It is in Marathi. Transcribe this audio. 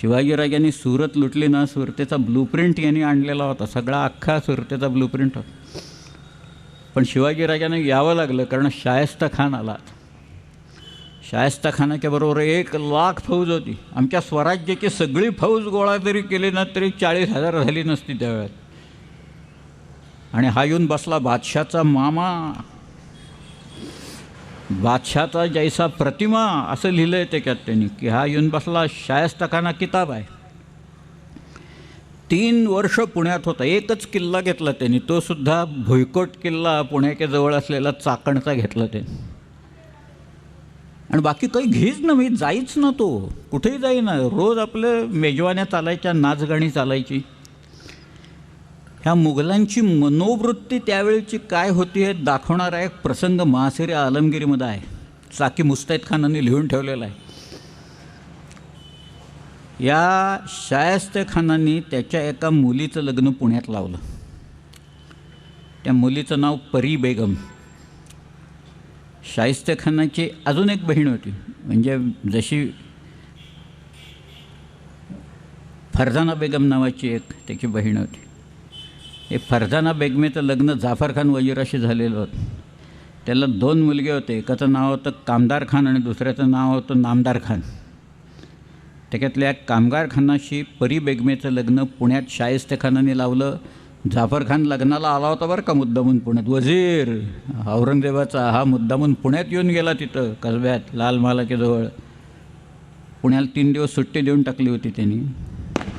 शिवाजीराजांनी सुरत लुटली ना सुरतेचा ब्लूप्रिंट यांनी आणलेला होता. सगळा अख्खा सुरतेचा ब्लूप्रिंट होता. पण शिवाजीराजांना यावं लागलं कारण शायस्ता खान आला शायस्ता खानाच्या बरोबर एक लाख फौज होती. आमच्या स्वराज्याची सगळी फौज गोळा जरी केली ना तरी चाळीस हजार झाली नसती त्यावेळेत. आणि हा येऊन बसला बादशाचा मामा. बादशाचा जैसा प्रतिमा असं लिहिलं आहे त्याच्यात त्यांनी की हा येऊन बसला शायस्तखाना किताब आहे. तीन वर्ष पुण्यात होता एकच किल्ला घेतला त्यांनी तो सुद्धा भुईकोट किल्ला पुण्याच्या जवळ असलेला चाकणचा घेतला त्यांनी. आणि बाकी काही घेच ना मी जाईच ना तो कुठेही जाई ना रोज आपलं मेजवान्या चालायच्या नाचगाणी चालायची. ह्या मुघलांची मनोवृत्ती त्यावेळची काय होती हे दाखवणारा एक प्रसंग महासिरे आलमगिरीमध्ये आहे. साकी मुस्तैद खानाने लिहून ठेवलेला आहे. या शायस्त खानाने त्याच्या एका मुलीचं लग्न पुण्यात लावलं. त्या मुलीचं नाव परी बेगम. शाहिस्त खानाची अजून एक बहीण होती. म्हणजे जशी फरजाना बेगम नावाची एक त्याची बहीण होती. हे फरजाना बेगमेचं लग्न जाफर खान वजीराशी झालेलं होतं. त्याला दोन मुलगे होते. एकाचं नाव होतं कामदार खान आणि दुसऱ्याचं नाव होतं नामदार खान. त्याच्यातल्या कामगार खानाशी परी बेगमेचं लग्न पुण्यात शाहिस्ते खानाने लावलं. जाफर खान लग्नाला आला होता बरं का मुद्दामून पुण्यात. वजीर औरंगजेबाचा हा मुद्दामून पुण्यात येऊन गेला तिथं कसब्यात लाल महालाच्या जवळ. पुण्याला तीन दिवस सुट्टी देऊन टाकली होती त्यांनी.